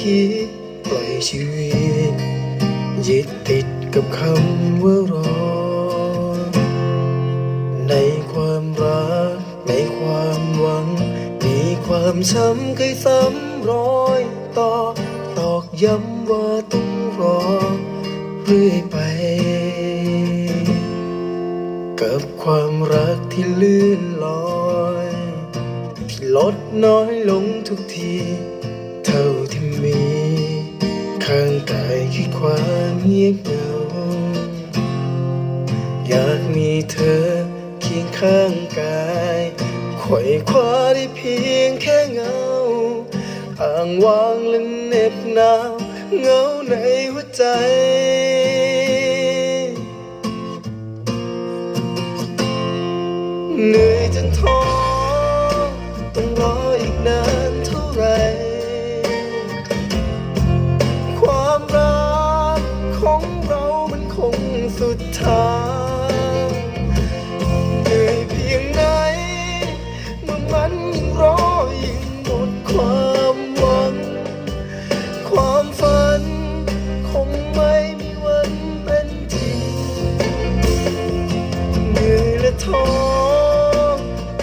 คิดปล่อยชีวิต ยึดติดกับคำว่ารอ ในความรัก ในความหวัง มีความช้ำเคยซ้ำรอยต่อตอกย้ำว่าต้องรอเรื่อยไป กับความรักที่ลื่นลอย ที่ลดน้อยลงทุกที เท่าที่มีข้างกายคือความเงียบเหงา อยากมีเธอเคียงข้างกายไขว่คว้าได้เพียงแค่เงาอ้างวางและเหน็บหนาวเงาในหัวใจเหนื่อยจนท้อ ท้อ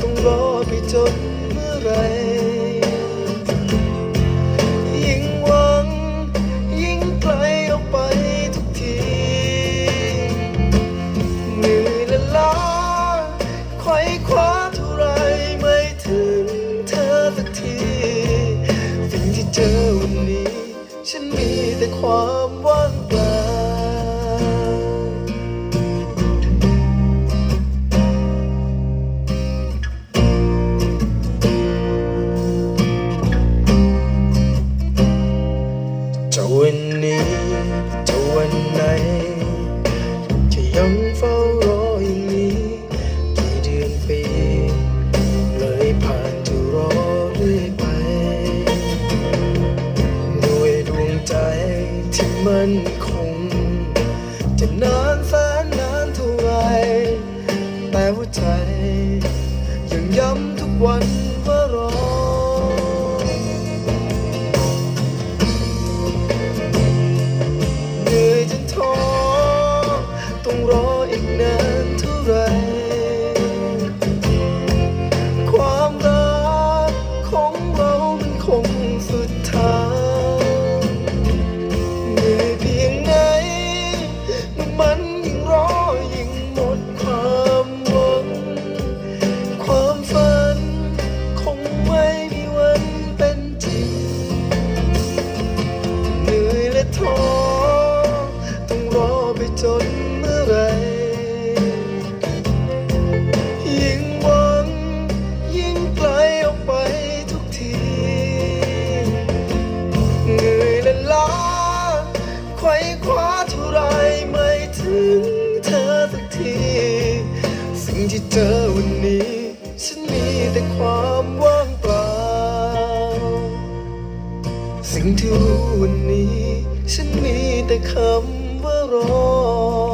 ต้องรอไปจนเมื่อไร ยิ่งหวัง ยิ่งไกลออกไปทุกที เหนื่อยและล้าไขว่คว้าเท่าไรไม่ถึงเธอสักทีสิ่งที่เจอวันนี้ ฉันมีแต่ความว่าง นี้จะวันไหนจะยังเฝ้ารออย่างนี้ กี่เดือนปี เลยผ่านจะรอเรื่อยไปด้วยดวงใจที่มันคง จะนานแสนนานเท่าไร แต่หัวใจ ยังย้ำทุกวันว่ารอ มันยิ่งรอยิ่งหมดความหวัง ความฝันคงไม่มีวันเป็นจริง เหนื่อยและท้อต้องรอไปจนเมื่อไร ที่เจอวันนี้ ฉันมีแต่ความว่างเปล่า สิ่งที่รู้วันนี้ ฉันมีแต่คำว่ารอ